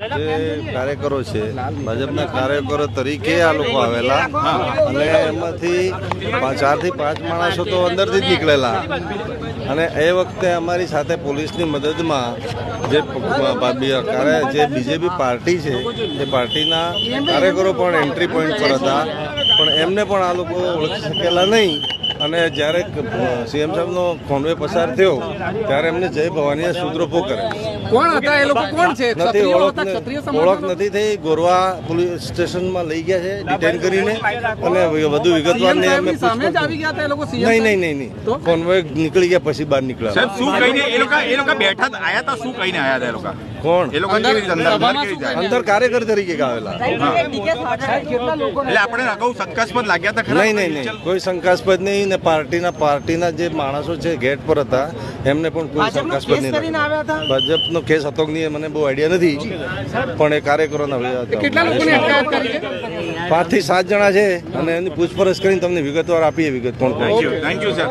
જે કાર્યકરો છે. ભાજપના કાર્યકરો તરીકે આ લોકો આવેલા. અને એમાંથી ચારથી પાંચ માણસો તો અંદરથી જ નીકળેલા. અને એ વખતે અમારી સાથે પોલીસની મદદમાં જે કાર્ય- જે બીજેપી પાર્ટી છે એ પાર્ટીના કાર્યકરો પણ એન્ટ્રી પોઈન્ટ પર હતા. પણ એમને પણ આ લોકો ઓળખી શકેલા નહીં. અને જ્યારે સીએમ સાહેબનો કોન્વે પસાર થયો ત્યારે એમને જય ભવાનીએ સૂત્રોપો કરે કોણ હતા? એ લોકો કોણ છે? ઓળખ નથી થઈ. ગોરવા પોલીસ સ્ટેશનમાં લઈ ગયા છે ડિટેન કરીને. અને વધુ વિગતવાર ને અમે સામે જ આવી ગયા હતા એ લોકો નહીં નહીં નહીં નહીં. તો? નીકળી ગયા પછી બહાર નીકળ્યા. સાહેબ શું કહીને એ લોકો એ લોકો બેઠા આયા હતા શું કહીને આયા હતા એ લોકો? કોણ? એ લોકો કેવી રીતે અંદર અંદર કેવી રીતે અંદર કાર્યકર તરીકે આવેલા એટલે આપણે અગાઉ શંકાસ્પદ લાગ્યા હતા ખરા? નહીં નહીં નહીં. કોઈ શંકાસ્પદ નહીં ને પાર્ટીના પાર્ટીના જે માણસો છે ગેટ પર હતા એમને પણ કોઈ શંકાસ્પદ નહીં. ભાજપનો કેસ હતો કે નહીં એ મને બહુ આઈડિયા નથી. પણ એ કાર્યકરોના હતા. કેટલા લોકોને અટકાયત કરી છે? પાંચથી સાત જણા છે અને એની પૂછપરછ કરીને તમને વિગતવાર આપીએ વિગત કોણ thank you thank you sir